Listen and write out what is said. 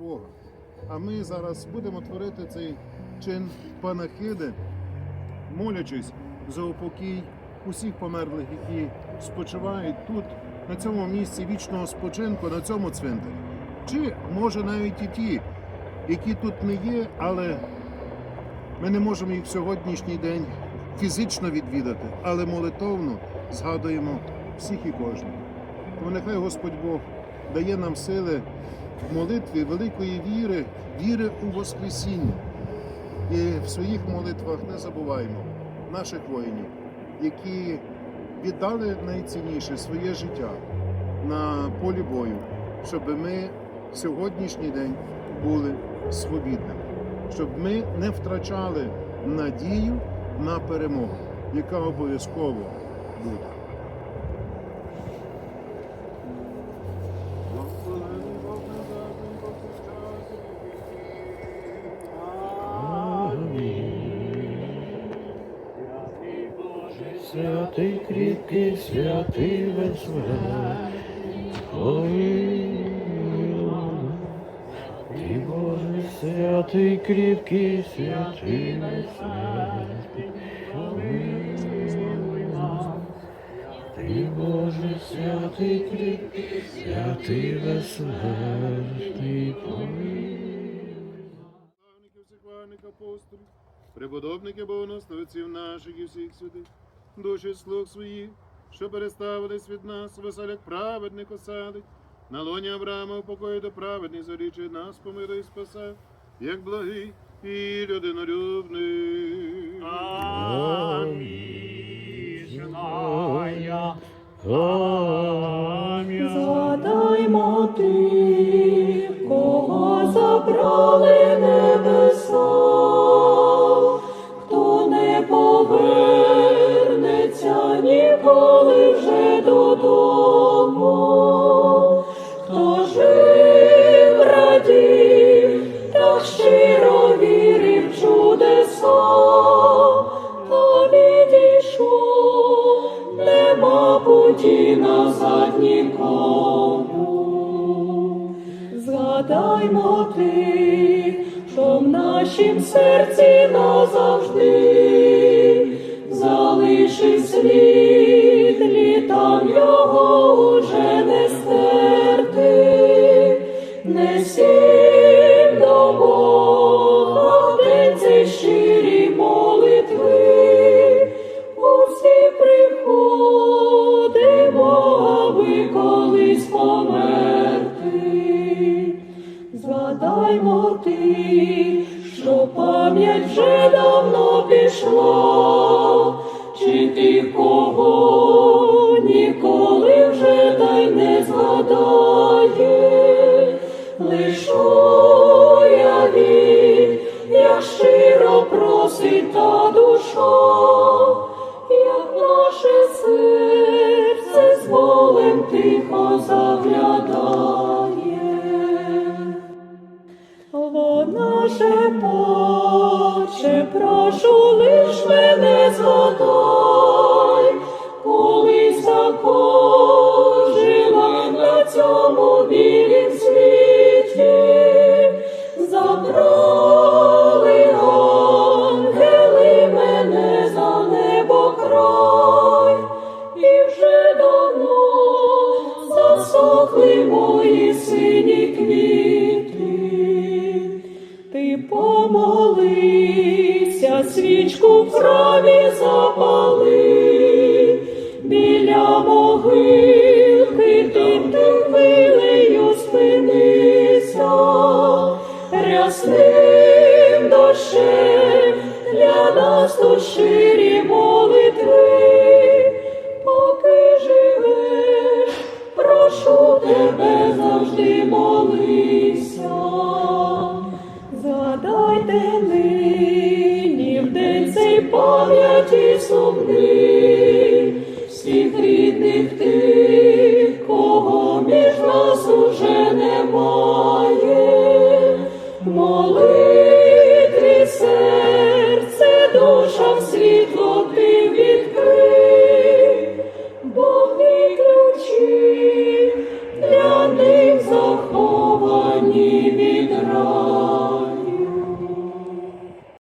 Бога. А ми зараз будемо творити цей чин панахиди, молячись за упокій усіх померлих, які спочивають тут, на цьому місці вічного спочинку, на цьому цвинтарі. Чи може навіть і ті, які тут не є, але ми не можемо їх в сьогоднішній день фізично відвідати, але молитовно згадуємо всіх і кожного. Тому нехай Господь Бог дає нам сили молитві великої віри, віри у Воскресіння. І в своїх молитвах не забуваємо наших воїнів, які віддали найцінніше своє життя на полі бою, щоб ми сьогоднішній день були свобідними, щоб ми не втрачали надію на перемогу, яка обов'язково буде. Святий кріпкий, святий Ой, Ти Боже, святий кріпкий, святий весь Ти Боже, святий кріпкий, святий безсмертний, преподобники богонословців наших і всіх святих, душі слуг своїх, що переставились від нас, веселях праведних осадить, на лоні Авраама в покої до праведних зорічі нас помилуй і спасе, як благий і людинолюбний. Амінь. Згадаймо тих, кого забрали небеса, щиро вірив чудеса, та відійшов, нема путі назад нікому. Згадаймо тих, що в нашім серці назавжди залишив слід, Тих, що пам'ять вже давно пішла, чи тих, кого ніколи вже та й не згадає, лиш уявіть, як щиро просить та душа, як наше серце Вона Боже, прошу лиш мене могилки хвилею спинися, рясним дощем для нас тут щирі молитви, поки живеш, прошу тебе завжди молися. Згадайте нині в день цей пам'яті сумний, бідних тих, кого між нас уже немає, молитві серце, душа в світло ти відкрив, Бог не ключи.